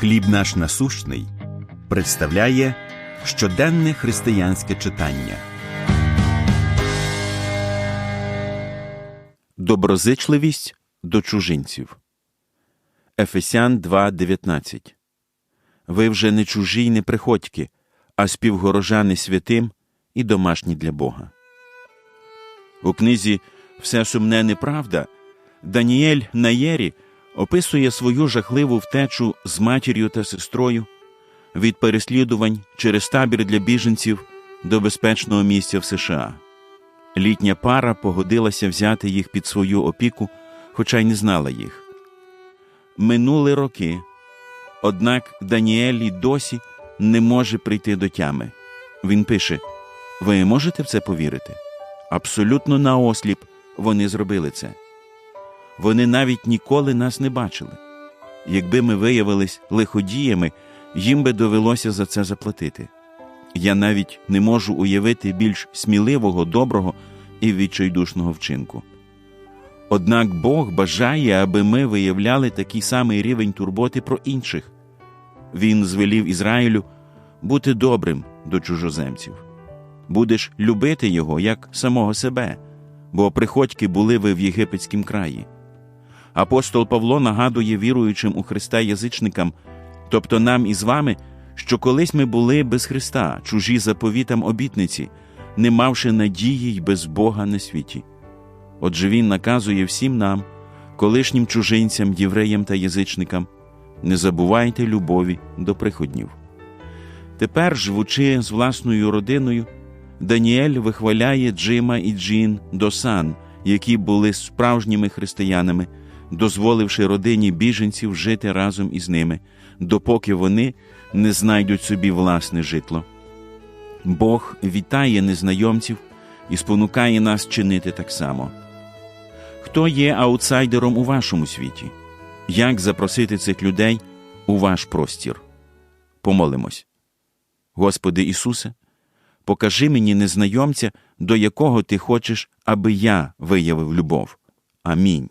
Хліб наш насущний представляє щоденне християнське читання. Доброзичливість до чужинців. Ефесян 2.19 Ви вже не чужі й не приходьки, а співгорожани святим і домашні для Бога. У книзі Все сумне неправда Даніель Наєрі описує свою жахливу втечу з матір'ю та сестрою від переслідувань через табір для біженців до безпечного місця в США. Літня пара погодилася взяти їх під свою опіку, хоча й не знала їх. Минули роки, однак Даніель і досі не може прийти до тями. Він пише: Ви можете в це повірити? Абсолютно наосліп вони зробили це. Вони навіть ніколи нас не бачили. Якби ми виявились лиходіями, їм би довелося за це заплатити. Я навіть не можу уявити більш сміливого, доброго і відчайдушного вчинку. Однак Бог бажає, аби ми виявляли такий самий рівень турботи про інших. Він звелів Ізраїлю бути добрим до чужоземців. Будеш любити його як самого себе, бо приходьки були ви в єгипетськім краї. Апостол Павло нагадує віруючим у Христа язичникам, тобто нам із вами, що колись ми були без Христа, чужі заповітам обітниці, не мавши надії й без Бога на світі. Отже Він наказує всім нам, колишнім чужинцям, євреям та язичникам, не забувайте любові до приходнів. Тепер, живучи з власною родиною, Даніель вихваляє Джима і Джін Досан, які були справжніми християнами, дозволивши родині біженців жити разом із ними, допоки вони не знайдуть собі власне житло. Бог вітає незнайомців і спонукає нас чинити так само. Хто є аутсайдером у вашому світі? Як запросити цих людей у ваш простір? Помолимось. Господи Ісусе, покажи мені незнайомця, до якого ти хочеш, аби я виявив любов. Амінь.